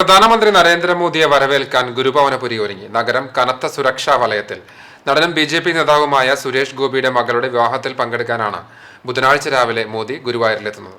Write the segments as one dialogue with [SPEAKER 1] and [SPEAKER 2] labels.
[SPEAKER 1] പ്രധാനമന്ത്രി നരേന്ദ്രമോദിയെ വരവേൽക്കാൻ ഗുരുഭവനപുരി ഒരുങ്ങി. നഗരം കനത്ത സുരക്ഷാ വലയത്തിൽ. നടനും ബി ജെ പി നേതാവുമായ സുരേഷ് ഗോപിയുടെ മകളുടെ വിവാഹത്തിൽ പങ്കെടുക്കാനാണ് ബുധനാഴ്ച രാവിലെ മോദി ഗുരുവായൂരിലെത്തുന്നത്.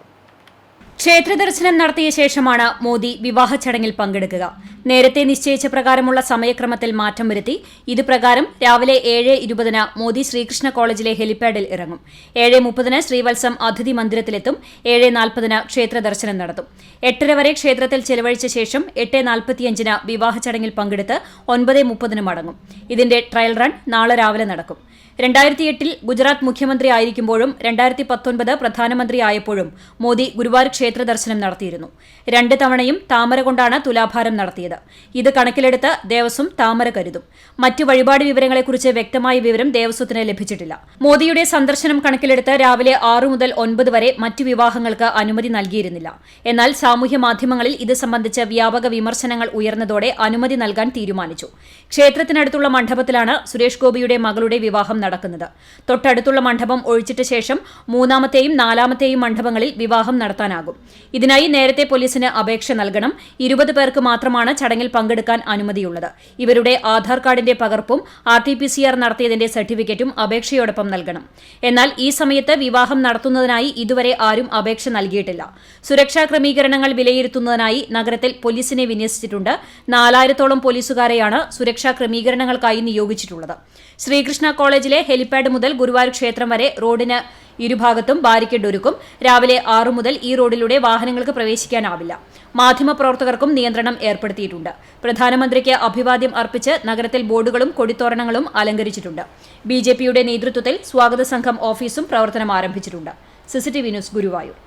[SPEAKER 2] ക്ഷേത്ര ദർശനം നടത്തിയ ശേഷമാണ് മോദി വിവാഹ ചടങ്ങിൽ പങ്കെടുക്കുക. നേരത്തെ നിശ്ചയിച്ച പ്രകാരമുള്ള സമയക്രമത്തിൽ മാറ്റം വരുത്തി. ഇത് പ്രകാരം രാവിലെ ഏഴ് ഇരുപതിന് മോദി ശ്രീകൃഷ്ണ കോളേജിലെ ഹെലിപാഡിൽ ഇറങ്ങും. ഏഴ് മുപ്പതിന് ശ്രീവത്സം അതിഥി മന്ദിരത്തിലെത്തും. ഏഴ് നാൽപ്പതിന് ക്ഷേത്ര ദർശനം നടത്തും. എട്ടര വരെ ക്ഷേത്രത്തിൽ ചെലവഴിച്ച ശേഷം എട്ട് നാൽപ്പത്തിയഞ്ചിന് വിവാഹ ചടങ്ങിൽ പങ്കെടുത്ത് ഒൻപത് മുപ്പതിന് മടങ്ങും. ഇതിന്റെ ട്രയൽ റൺ നാളെ രാവിലെ നടക്കും. രണ്ടായിരത്തി എട്ടിൽ ഗുജറാത്ത് മുഖ്യമന്ത്രി ആയിരിക്കുമ്പോഴും രണ്ടായിരത്തി പത്തൊൻപത് പ്രധാനമന്ത്രിയായപ്പോഴും മോദി ഗുരുവായൂർ ക്ഷേത്ര ദർശനം നടത്തിയിരുന്നു. രണ്ട് തവണയും താമര കൊണ്ടാണ് തുലാഭാരം നടത്തിയത്. ഇത് കണക്കിലെടുത്ത് ദേവസ്വം താമര കരുതും. മറ്റു വഴിപാട് വിവരങ്ങളെക്കുറിച്ച് വ്യക്തമായ വിവരം ദേവസ്വത്തിന് ലഭിച്ചിട്ടില്ല. മോദിയുടെ സന്ദർശനം കണക്കിലെടുത്ത് രാവിലെ ആറു മുതൽ ഒൻപത് വരെ മറ്റു വിവാഹങ്ങൾക്ക് അനുമതി നൽകിയിരുന്നില്ല. എന്നാൽ സാമൂഹ്യ മാധ്യമങ്ങളിൽ ഇത് സംബന്ധിച്ച് വ്യാപക വിമർശനങ്ങൾ ഉയർന്നതോടെ അനുമതി നൽകാൻ തീരുമാനിച്ചു. ക്ഷേത്രത്തിനടുത്തുള്ള മണ്ഡപത്തിലാണ് സുരേഷ് ഗോപിയുടെ മകളുടെ വിവാഹം നടക്കുന്നത്. തൊട്ടടുത്തുള്ള മണ്ഡപം ഒഴിച്ചിട്ട ശേഷം മൂന്നാമത്തെയും നാലാമത്തെയും മണ്ഡപങ്ങളിൽ വിവാഹം നടത്താനാകും. ഇതിനായി നേരത്തെ പോലീസിന് അപേക്ഷ നൽകണം. ഇരുപത് പേർക്ക് മാത്രമാണ് ചടങ്ങിൽ പങ്കെടുക്കാൻ അനുമതിയുള്ളത്. ഇവരുടെ ആധാർ കാർഡിന്റെ പകർപ്പും R T P C R നടത്തിയതിന്റെ സർട്ടിഫിക്കറ്റും അപേക്ഷയോടൊപ്പം നൽകണം. എന്നാൽ ഈ സമയത്ത് വിവാഹം നടത്തുന്നതിനായി ഇതുവരെ ആരും അപേക്ഷ നൽകിയിട്ടില്ല. സുരക്ഷാ ക്രമീകരണങ്ങൾ വിലയിരുത്തുന്നതിനായി നഗരത്തിൽ പോലീസിനെ വിന്യസിച്ചിട്ടുണ്ട്. നാലായിരത്തോളം പോലീസുകാരെയാണ് സുരക്ഷാ ക്രമീകരണങ്ങൾക്കായി നിയോഗിച്ചിട്ടുള്ളത്. ശ്രീകൃഷ്ണ കോളേജിലെ ഹെലിപാഡ് മുതൽ ഗുരുവായൂർ ക്ഷേത്രം വരെ റോഡിന് ഇരുഭാഗത്തും ബാരിക്കേഡ് ഒരുക്കും രാവിലെ ആറു മുതൽ ഈ റോഡിലൂടെ വാഹനങ്ങൾക്ക് പ്രവേശിക്കാനാവില്ല. മാധ്യമപ്രവർത്തകർക്കും നിയന്ത്രണം ഏർപ്പെടുത്തിയിട്ടുണ്ട്. പ്രധാനമന്ത്രിക്ക് അഭിവാദ്യം അർപ്പിച്ച് നഗരത്തിൽ ബോർഡുകളും കൊടിത്തോരണങ്ങളും അലങ്കരിച്ചിട്ടുണ്ട്. ബി നേതൃത്വത്തിൽ സ്വാഗത സംഘം ഓഫീസും പ്രവർത്തനം ആരംഭിച്ചിട്ടുണ്ട്. CCTV news Guruvayur.